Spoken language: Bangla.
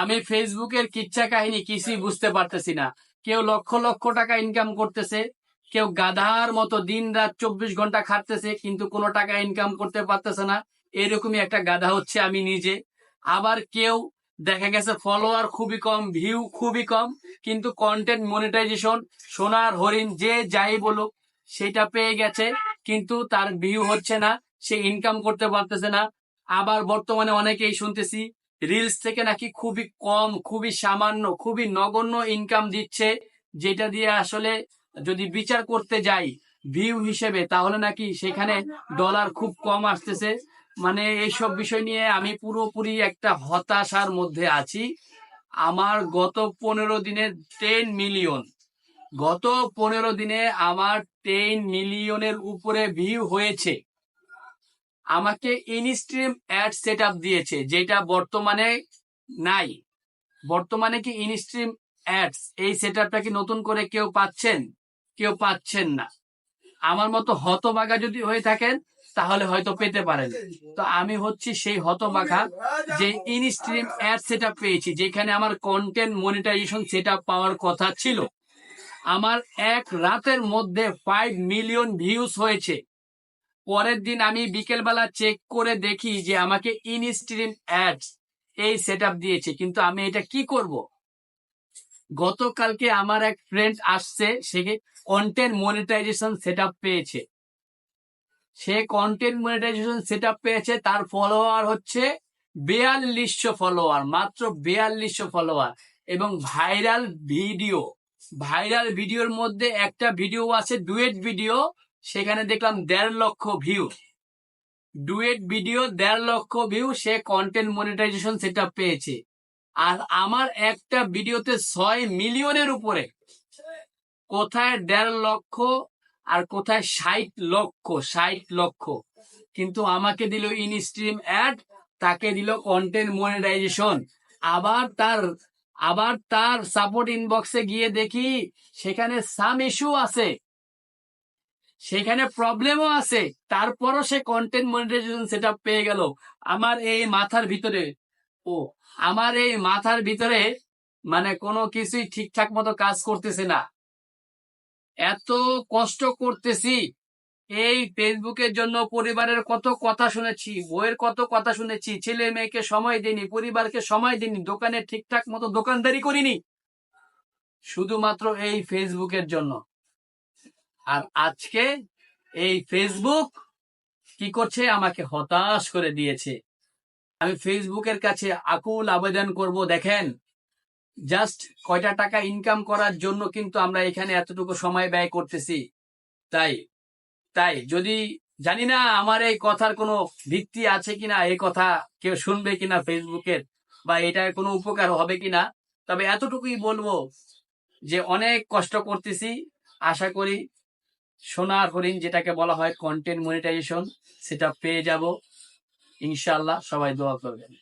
আমি ফেসবুকের কিচ্ছা কাহিনী কিছুই বুঝতে পারতেছি না। কেউ লক্ষ লক্ষ টাকা ইনকাম করতেছে, কেউ গাধার মতো দিন রাত চব্বিশ ঘণ্টা খাটতেছে, কিন্তু কোনো টাকা ইনকাম করতে পারতেছে না। এরকমই একটা গাধা হচ্ছে আমি নিজে। আবার কেউ দেখা গেছে ফলোয়ার খুবই কম ভিউ খুবই কম, কিন্তু কন্টেন্ট মনিটাইজেশন সোনার হরিণ যে যাই বলুক, সেটা পেয়ে গেছে, কিন্তু তার ভিউ হচ্ছে না, সে ইনকাম করতে পারতেছে না। আবার বর্তমানে অনেকেই শুনতেছি রিলস থেকে নাকি খুবই কম, খুবই সামান্য, খুবই নগণ্য ইনকাম দিচ্ছে, যেটা দিয়ে আসলে যদি বিচার করতে যাই ভিউ হিসেবে, তাহলে নাকি সেখানে ডলার খুব কম আসতেছে। মানে এইসব বিষয় নিয়ে আমি পুরোপুরি একটা হতাশার মধ্যে আছি। আমার গত পনেরো দিনে টেন মিলিয়ন গত পনেরো দিনে আমার টেন মিলিয়নের উপরে ভিউ হয়েছে। আমাকে ইনস্ট্রিম অ্যাড সেট দিয়েছে, যেটা বর্তমানে নাই। বর্তমানে কি ইনস্ট্রিম অ্যাডস এই সেট কি নতুন করে কেউ পাচ্ছেন? কেউ পাচ্ছেন না। আমার মতো হতবাগা যদি হয়ে থাকেন, তাহলে হয়তো পেতে পারেন। তো আমি হচ্ছি সেই হতবাগা যে ইনস্ট্রিম অ্যাড সেট পেয়েছি, যেখানে আমার কন্টেন্ট মনিটাইজেশন সেট পাওয়ার কথা ছিল। আমার এক রাতের মধ্যে ফাইভ মিলিয়ন ভিউজ হয়েছে। পরের দিন আমি বিকেলবেলা চেক করে দেখি যে আমাকে ইনস্ট্রিম অ্যাডস এই সেট দিয়েছে, কিন্তু আমি এটা কি করব? গতকালকে আমার এক ফ্রেন্ড আসছে, সে কন্টেন্ট মনিটাইজেশন সেট পেয়েছে। সে কন্টেন্ট মনিটাইজেশন সেট পেয়েছে, তার ফলোয়ার হচ্ছে বিয়াল্লিশশো ফলোয়ার মাত্র বিয়াল্লিশশো ফলোয়ার এবং ভাইরাল ভিডিও ভাইরাল ভিডিওর মধ্যে একটা ভিডিও আছে ডুয়েট ভিডিও সেখানে দেখলাম দেড় লক্ষ ভিউ ডুয়েট ভিডিও দেড় লক্ষ ভিউ সে কন্টেন্ট মনিটাইজেশন সেটা পেয়েছে। আর আমার একটা ভিডিওতে ছয় মিলিয়নের উপরে। কোথায় দেড় লক্ষ আর কোথায় ষাট লক্ষ ষাট লক্ষ। কিন্তু আমাকে দিল ইনস্ট্রিম অ্যাড তাকে দিল কন্টেন্ট মনিটাইজেশন আবার তার আবার তার সাপোর্ট ইনবক্সে গিয়ে দেখি, সেখানে সাম ইস্যু আছে। সেখানে প্রবলেমও আছে। তারপরও সে কন্টেন্ট মনিটাইজেশন সেটা পেয়ে গেল। আমার এই মাথার ভিতরে, ও, আমার এই মাথার ভিতরে মানে কোনো কিছুই ঠিকঠাক মতো কাজ করতেছে না। এত কষ্ট করতেছি। এই ফেসবুকের জন্য পরিবারের কত কথা শুনেছি, বইয়ের কত কথা শুনেছি, ছেলে মেয়েকে সময় দিনি পরিবারকে সময় দিনি দোকানে ঠিকঠাক মতো দোকানদারি করিনি। শুধুমাত্র এই ফেসবুকের জন্য। আর আজকে এই ফেসবুক কি করছে? আমাকে হতাশ করে দিয়েছে। আমি ফেসবুকের কাছে আকুল আবেদন করব, দেখেন। জাস্ট কয়টা টাকা ইনকাম করার জন্য কিন্তু আমরা এখানে এতটুকু সময় ব্যয় করতেছি। তাই তাই, যদি জানি না আমার এই কথার কোনো ভিত্তি আছে কিনা, এই কথা কেউ শুনবে কিনা ফেসবুকের বা এটা কোনো উপকার হবে কিনা, তবে এতটুকুই বলব যে অনেক কষ্ট করতেছি। আশা করি সোনার হরিণ যেটাকে বলা হয় কন্টেন্ট মনিটাইজেশন সেটা পেয়ে যাব। ইনশাল্লাহ সবাই দোয়া করবেন।